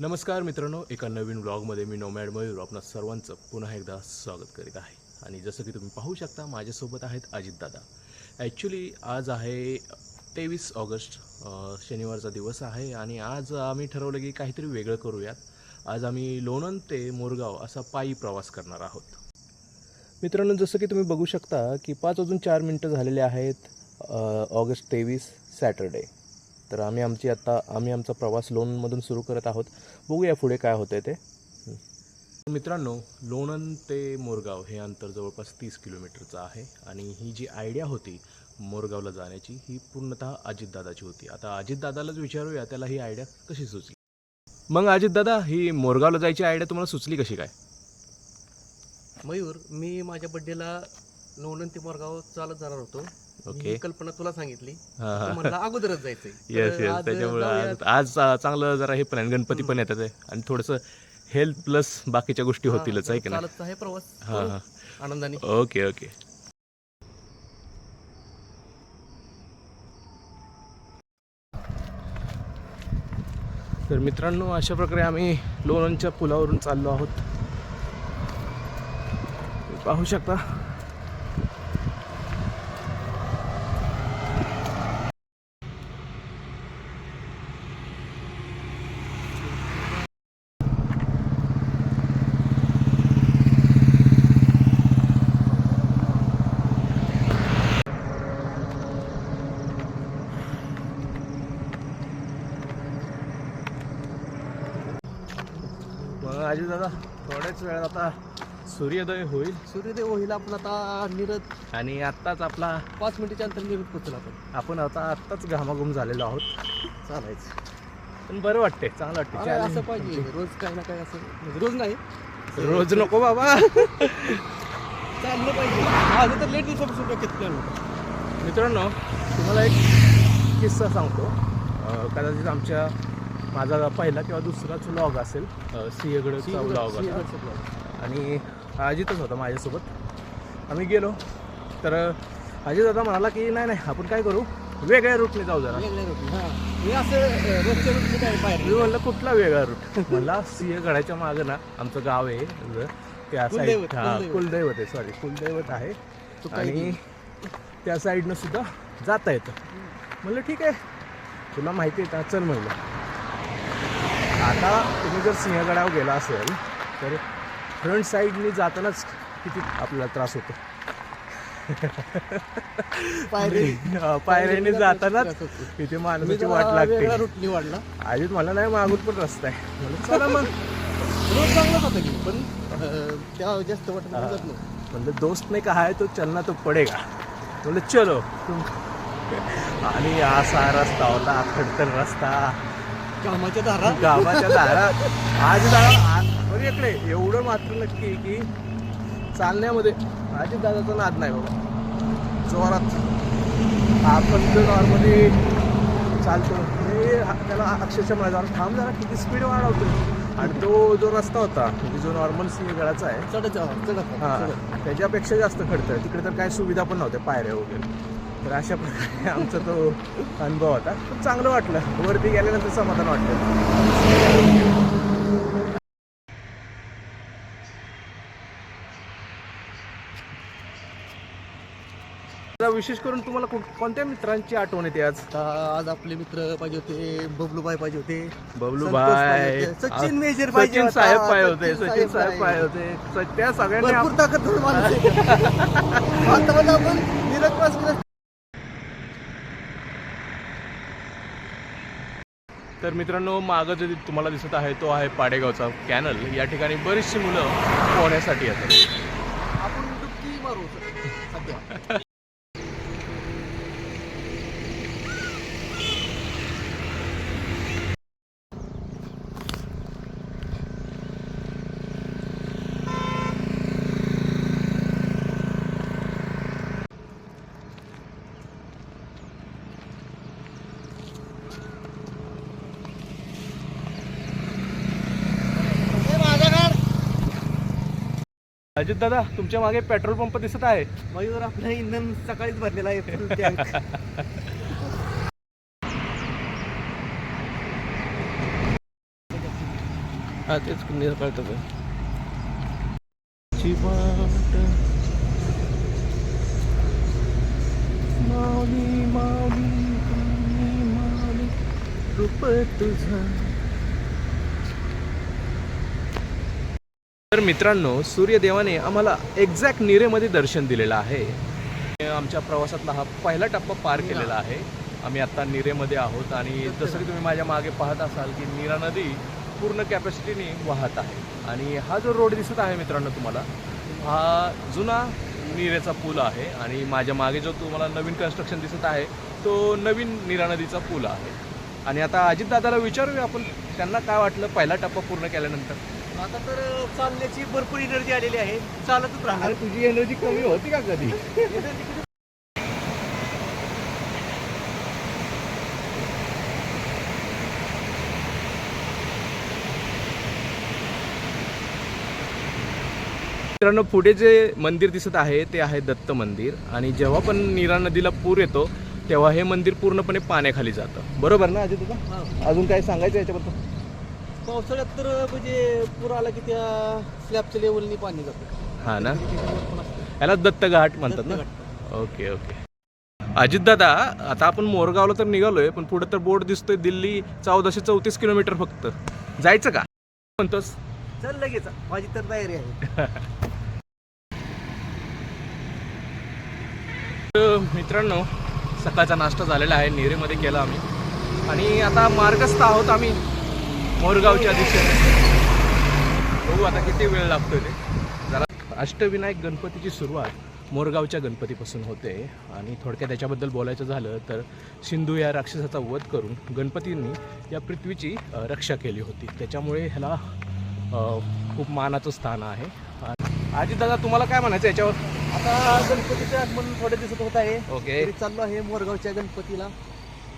नमस्कार मित्रांनो एका नवीन ब्लॉगमध्ये मी नोमॅड मयूर आपणा सर्वांचं पुन्हा एकदा स्वागत करीत आहे. आणि जसं की तुम्ही पाहू शकता माझ्यासोबत आहेत अजितदादा ॲक्च्युली आज आहे तेवीस ऑगस्ट शनिवारचा दिवस आहे आणि आज आम्ही ठरवलं की काहीतरी वेगळं करूयात. आज आम्ही लोणंद ते मोरगाव असा पायी प्रवास करणार आहोत. मित्रांनो जसं की तुम्ही बघू शकता की पाच अजून चार मिनटं झालेले आहेत ऑगस्ट तेवीस सॅटरडे. तर आम्ही आमची आता आम्ही आमचा प्रवास लोणंदमधून सुरू करत आहोत. बघूया पुढे काय होतं ते. मित्रांनो लोणंद ते मोरगाव हे अंतर जवळपास तीस किलोमीटरचं आहे आणि ही जी आयडिया होती मोरगावला जाण्याची ही पूर्णतः अजितदादाची होती. आता अजितदादालाच विचारूया त्याला ही आयडिया कशी सुचली? मग अजितदादा ही मोरगावला जायची आयडिया तुम्हाला सुचली कशी काय? मयूर मी माझ्या बड्डेला लोणंद ते मोरगाव चालत जाणार होतो. ओके. ही कल्पना तुला सांगितली. म्हणला अगोदरच जायचंय. येस तर येस आज त्याच्यामुळे जाऊयात. आज चांगलं जरा हे पण आहे गणपती पण येतात आहे. आणि थोडंसं हेल्थ प्लस बाकीच्या गोष्टी होतीलच आहे की नाही? चालतचा आहे प्रवास. हां करू हां आनंदाने. ओके ओके तर मित्रांनो अशा प्रकारे आम्ही लोणंदच्या पुलावरून चाललो आहोत. पाहू शकता आजी दादा थोड्याच वेळात आता सूर्योदय होईल. सूर्योदय होईल आपण आता निरत. आणि आत्ताच आपला पाच मिनिटाच्या अंतर निरत पोहोचलो आपण. आपण आता आत्ताच घामाघूम झालेलो आहोत. चालायचं. पण बरं वाटते चांगलं वाटते अरे, असं. पाहिजे. रोज काही ना काही असं. म्हणजे रोज नाही. रोज नको बाबा. चाललं पाहिजे. आज तर लेट दिवसापासून डोक्यात प्लॅन होता मित्रांनो तुम्हाला एक किस्सा सांगतो. अं, कदाचित आमच्या माझा पहिला किंवा दुसराच व्लॉग असेल सिंहगडचा व्लॉग होता. सिंहगडचं vlog. आणि अजितच होता माझ्यासोबत. आम्ही गेलो. तर अजित दादा म्हणाला की नाही नाही आपण काय करू? वेगळ्या रूटने जाऊ जरा. हां. हे मी म्हणलं कुठला वेगळा रूट म्हणला सिंहगडाच्या मागं ना आमचं गाव आहे त्या साईड कुलदैवत, हा कुलदैवत. आहे सॉरी कुलदैवत आहे. आणि त्या साईडनं सुद्धा जाता येतं. म्हणलं ठीक आहे. तुला माहिती आहे का? चल म्हणलं. आता तुम्ही जर सिंहगडावर गेला असेल तर फ्रंट साईडनी जातानाच किती आपल्याला त्रास होतो. पायरी हा, पायऱ्याने जातानाच तिथे माणसाची वाट लागते. वेगळा रूट निवडला आधीच मला नाही मागून पण रस्ता आहे. चला मग. रोज चांगलाच होता की पण त्या जास्त वाटत हा. नाही म्हणलं दोस्त ने कहा है तो चलना तो पडेगा. म्हणलं चलो. आणि असा रस्ता होता खडतर रस्ता. कामाच्या दारा गावाच्या दारात. आज इकडे. एवढं मात्र नक्की की चालण्यामध्ये आजी दादाचा नाद नाही बाबा. जोरात. आपण जो नॉर्मली चालतो. मी त्याला अक्षरशः मला जरा थांब जरा किती स्पीड वाढवतो आणि तो जो रस्ता होता म्हणजे जो नॉर्मल सिंहगडाचा आहे हा त्याच्यापेक्षा जास्त खडतं तिकडे तर काय सुविधा पण नव्हत्या पायऱ्या वगैरे. तर अशा प्रकारे आमचा तो अनुभव होता. पण चांगलं वाटलं. वरती गेल्यानंतर समाधान वाटलं. विशेष करून तुम्हाला कोणत्या मित्रांची आठवण येते आज? आज आपले मित्र पाहिजे होते बबलूबाई पाहिजे होते बबलू संतोष भाई पाहिजे होते, सचिन मेजर पाहिजे सचिन होता, साहेब पाय होते सचिन साहेब पाय होते. त्या सगळ्यांनी आपण निरत पास केला तर मित्रांनो मागं जे तुम्हाला दिसत आहे तो आहे पाडेगावचा कॅनल. या ठिकाणी बरीचशी मुलं पोहण्यासाठी येतात. आपण डुबकी मारू सध्या. अजित दादा तुमच्या मागे पेट्रोल पंप दिसत आहे. मयूर आपलं इंधन सकाळीच भरलेलं आहे full tank. हा तेच निर कळतं माऊली माऊली तुम्ही माऊली रूप तुझा. तर मित्रांनो सूर्यदेवाने आम्हाला एक्झॅक्ट निरेमध्ये दर्शन दिलेलं आहे. आमच्या प्रवासातला हा पहिला टप्पा पार केलेला आहे. आम्ही आता निरेमध्ये आहोत आणि जसं की तुम्ही माझ्या मागे पाहत असाल की नीरा नदी पूर्ण कॅपॅसिटीने वाहत आहे. आणि हा जो रोड दिसत आहे मित्रांनो तुम्हाला हा जुना निरेचा पूल आहे आणि माझ्या मागे जो तुम्हाला नवीन कन्स्ट्रक्शन दिसत आहे तो नवीन नीरा नदीचा पूल आहे. आणि आता अजितदादाला विचारूया आपण त्यांना काय वाटलं पहिला टप्पा पूर्ण केल्यानंतर? आता तर चालण्याची भरपूर एनर्जी आलेली आहे. चालतच राहणार. अरे तुझी एनर्जी कमी होती का कधी? मित्रांनो पुढे जे मंदिर दिसत आहे ते आहे दत्त मंदिर. आणि जेव्हा पण नीरा नदीला पूर येतो तेव्हा हे मंदिर पूर्णपणे पाण्याखाली जातं. बरोबर ना अजित दादा हा. अजून काय सांगायचं याच्याबद्दल? पावसाळ्यात तर म्हणजे पूर आला की त्या स्लॅबच्या लेवलनी पाणी जातं. हा ना. याला दत्त घाट म्हणतात ना? दत्तघाट. Okay okay. अजितदादा आता आपण मोरगावला तर निघालोय पण पुढे तर बोर्ड दिसतोय दिल्ली चौदाशे चौतीस किलोमीटर फक्त. जायचं का? म्हणतोस. चल लगेच. माझी तर तयारी आहे. तर मित्रांनो सकाळचा नाश्ता झालेला आहे. नेरेमध्ये केला आम्ही. आणि आता मार्गस्थ आहोत आम्ही. मोरगावच्या दिशेने. बघू आता किती वेळ लागतोय ते. जरा अष्टविनायक गणपतीची सुरुवात मोरगावच्या गणपतीपासून होते. आणि थोडक्यात त्याच्याबद्दल बोलायचं झालं तर सिंधू या राक्षसाचा वध करून गणपतींनी या पृथ्वीची रक्षा केली होती. त्याच्यामुळे ह्याला खूप मानाचं स्थान आहे. आजी दादा तुम्हाला काय म्हणायचं याच्यावर? आता गणपतीचं आगमन थोड्या दिवसात होत आहे. ओके. चाललो आहे मोरगावच्या गणपतीला.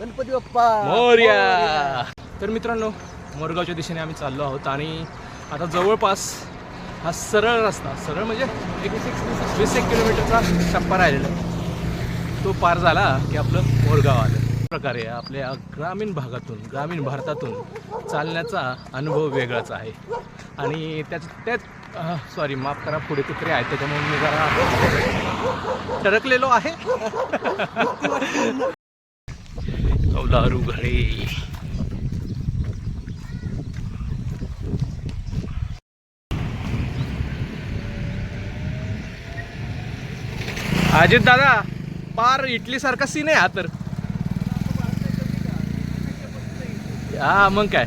गणपती बाप्पा! मोर्या! तर मित्रांनो मोरगावच्या दिशेने आम्ही चाललो आहोत आणि आता जवळपास हा सरळ रस्ता सरळ म्हणजे एक वीस एक किलोमीटरचा टप्पा राहिलेला आहे. तो पार झाला की आपलं मोरगाव आलं. प्रकारे आपल्या ग्रामीण भागातून ग्रामीण भारतातून चालण्याचा अनुभव वेगळाच आहे. आणि त्याच त्याच सॉरी माफ करा पुढे कुत्रे आहेत त्याच्यामुळे मी जरा टरकलेलो आहे. कौलारू घरे. अजित दादा पार इटली सारखा सीन आहे हा तर. हा मग काय?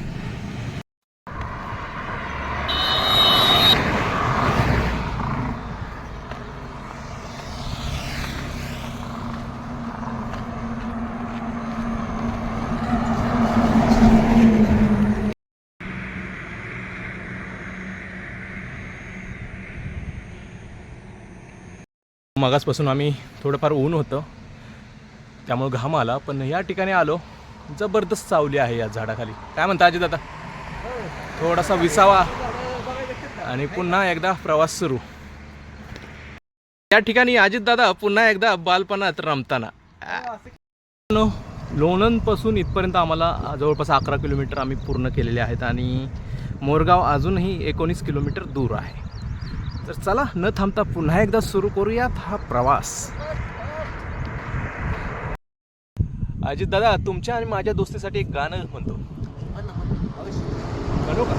मगासपासून आम्ही थोडंफार ऊन होतं. त्यामुळे घाम आला पण या ठिकाणी आलो जबरदस्त सावली आहे या झाडाखाली. काय म्हणता अजित आता? थोडासा विसावा. आणि पुन्हा एकदा प्रवास सुरू. या ठिकाणी अजित दादा पुन्हा एकदा बालपणात रमताना. लोणंदपासून इथपर्यंत आम्हाला जवळपास अकरा किलोमीटर आम्ही पूर्ण केलेले आहेत आणि मोरगाव अजूनही एकोणीस किलोमीटर दूर आहे. तर चला न थांबता पुन्हा एकदा सुरू करूयात हा प्रवास. अजित दादा तुमच्या आणि माझ्या दोस्तीसाठी एक गाणं म्हणतो. म्हणू का?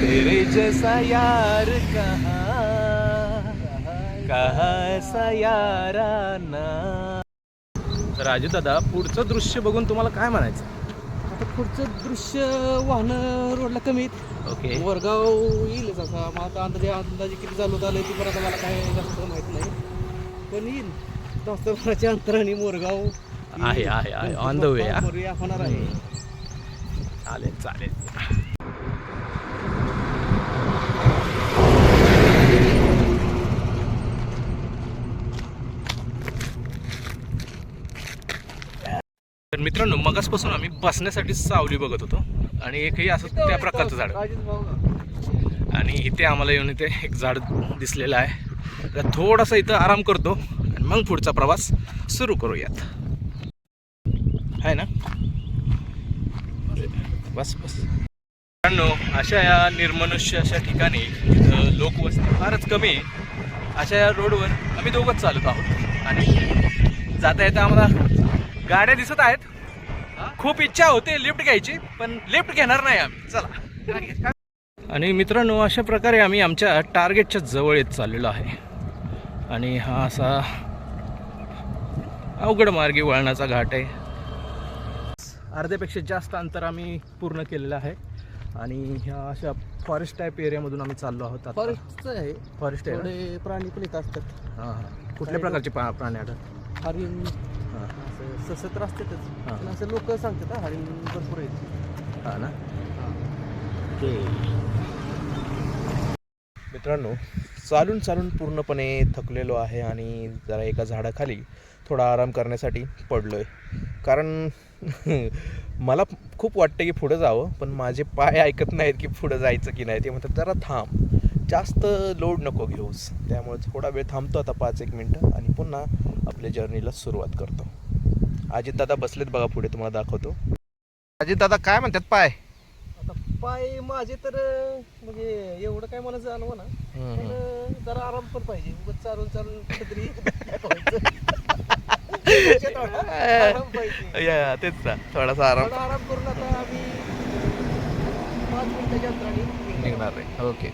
तेरे जैसा यार कहा कहा याराना तर अजित दादा पुढचं दृश्य बघून तुम्हाला काय म्हणायचं? आता पुढचं दृश्य वाहनं रोडला कमी आहेत ओके वरगाव येईलच असा मग आता अंदाजे अंदाजे किती चालू झालं ते परत मला काय जास्त माहीत नाही पण येईल तासाभराच्या अंतराने मोरगाव येईल. आहे, आहे, आहे. On the way, हा. होणार आहे चालेल चालेल तर मित्रांनो मगासपासून आम्ही बसण्यासाठी सावली बघत होतो आणि एकही असं त्या प्रकारचं झाड? आणि इथे आम्हाला येऊन इथे एक झाड दिसलेलं आहे. तर थोडासा इथं आराम करतो आणि मग पुढचा प्रवास सुरू करूयात. आहे ना? बस बस. मित्रांनो अशा या निर्मनुष्य अशा ठिकाणी जिथं लोकवस्ती फारच कमी आहे अशा या रोडवर आम्ही दोघंच चालत आहोत. आणि जाता येता आम्हाला गाड्या दिसत आहेत. खूप इच्छा होते लिफ्ट घ्यायची पण लिफ्ट घेणार नाही आम्ही. चला. आणि मित्रांनो अशा प्रकारे आम्ही आमच्या टार्गेटच्या जवळ येत चाललेलो आहे. आणि हा असा अवघड मार्गी वळणाचा घाट आहे. अर्ध्यापेक्षा जास्त अंतर आम्ही पूर्ण केलेलं आहे. आणि ह्या अशा फॉरेस्ट टाईप एरियामधून आम्ही चाललो आहोत आता. फॉरेस्टचं आहे. फॉरेस्ट आहे प्राणी पण येत असतात. हां हां. कुठल्या प्रकारचे पा प्राणी आढळतात? हरिण. ससत असतातच. हा. पण असं लोक सांगतात हा, हरिण भरपूर आहेत. हां ना? मित्रांनो चालून चालून पूर्णपणे थकलेलो आहे आणि जरा एका झाडाखाली थोडा आराम करण्यासाठी पडलो आहे कारण मला खूप वाटतं की पुढं जावं पण माझे पाय ऐकत नाहीत की पुढं जायचं की नाही. ते म्हणतात जरा थांब. जास्त लोड नको घेऊस. त्यामुळे थोडा वेळ थांबतो आता पाच एक मिनटं आणि पुन्हा आपल्या जर्नीला सुरुवात करतो. अजितदादा बसलेत बघा पुढे तुम्हाला दाखवतो. अजितदादा काय म्हणतात पाय? आता पाय माझे तर म्हणजे एवढं काय मला जाणवं ना पण जरा आराम पण पाहिजे. उगाच चालून चालून कुठेतरी आराम पाहिजे. या तेच ना थोडासा आराम. थोडा आराम करून आता आम्ही पाच मिनिटाच्या अंतराने निघणार. निघणार आहे. ओके.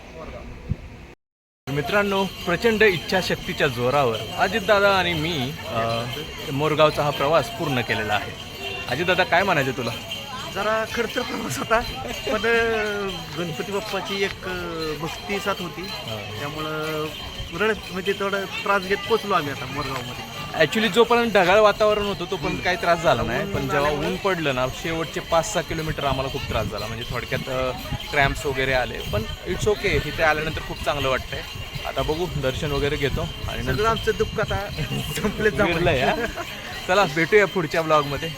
मित्रांनो प्रचंड इच्छाशक्तीच्या जोरावर अजितदादा आणि मी मोरगावचा हा प्रवास पूर्ण केलेला आहे. अजितदादा काय म्हणायचं तुला? जरा खडतर प्रवास होता पण गणपती बाप्पाची एक भक्ती साथ होती. त्यामुळं रडत म्हणजे थोडं त्रास घेत पोचलो आम्ही आता मोरगावमध्ये. ॲक्च्युली जोपर्यंत ढगाळ वातावरण होतं तोपर्यंत काही त्रास झाला नाही. पण जेव्हा ऊन पडलं ना शेवटचे पाच सहा किलोमीटर आम्हाला खूप त्रास झाला. म्हणजे थोडक्यात क्रॅम्प्स वगैरे आले. पण इट्स ओके तिथे आल्यानंतर खूप चांगलं वाटतंय. आता बघू दर्शन वगैरे घेतो. आणि सगळं आमचं दुःख आता संपले. चला भेटूया पुढच्या ब्लॉगमध्ये